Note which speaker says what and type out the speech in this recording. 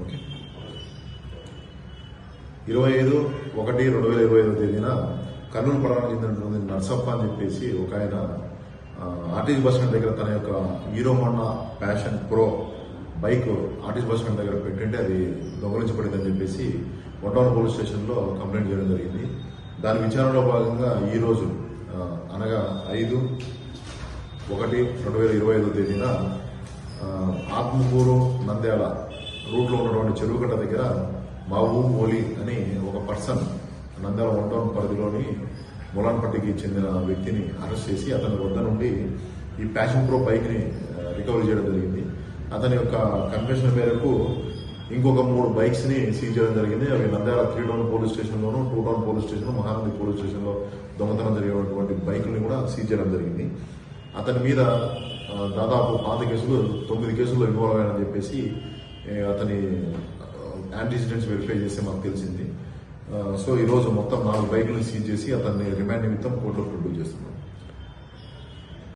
Speaker 1: Okay. ఇరవై ఐదు ఒకటి రెండు వేల ఇరవై ఐదో తేదీన కర్నూలు పట్టణానికి చెందినటువంటి నర్సప్ప అని చెప్పేసి ఒక ఆయన ఆర్టీసీ బస్ స్టాండ్ దగ్గర తన యొక్క hero honda passion pro bike RTC bus stand దగ్గర పెట్టింటే అది దొంగలించబడిందని చెప్పేసి వన్ పోలీస్ స్టేషన్లో కంప్లైంట్ చేయడం జరిగింది. దాని విచారణలో భాగంగా ఈరోజు అనగా ఐదు ఒకటి రెండు వేల ఇరవై ఐదో తేదీన ఆత్మకూరు నంద్యాల రూట్లో ఉన్నటువంటి చెరువుగట్ట దగ్గర మహబూబ్ ఓలి అని ఒక పర్సన్ నంద్యాల వన్ టౌన్ పరిధిలోని మొలాన్పట్టికి చెందిన వ్యక్తిని అరెస్ట్ చేసి అతని వద్ద నుండి ఈ ప్యాషన్ ప్రో బైక్ని రికవరీ చేయడం జరిగింది. అతని యొక్క కన్వెన్షన్ మేరకు ఇంకొక మూడు బైక్స్ని సీజ్ చేయడం జరిగింది. అవి Nandyal three town police station లోను two town police station Mahanandi police స్టేషన్లో దొంగతనం జరిగినటువంటి బైకుల్ని కూడా సీజ్ చేయడం జరిగింది. అతని మీద దాదాపు పాత కేసులు తొమ్మిది కేసుల్లో ఇన్వాల్వ్ అయ్యానని చెప్పేసి అతని యాంటీసిడెంట్స్ వెరిఫై చేస్తే మాకు తెలిసింది. సో ఈ రోజు మొత్తం నాలుగు బైకులను సీజ్ చేసి అతన్ని రిమాండ్ నిమిత్తం కోర్టులో ప్రొడ్యూస్ చేస్తాం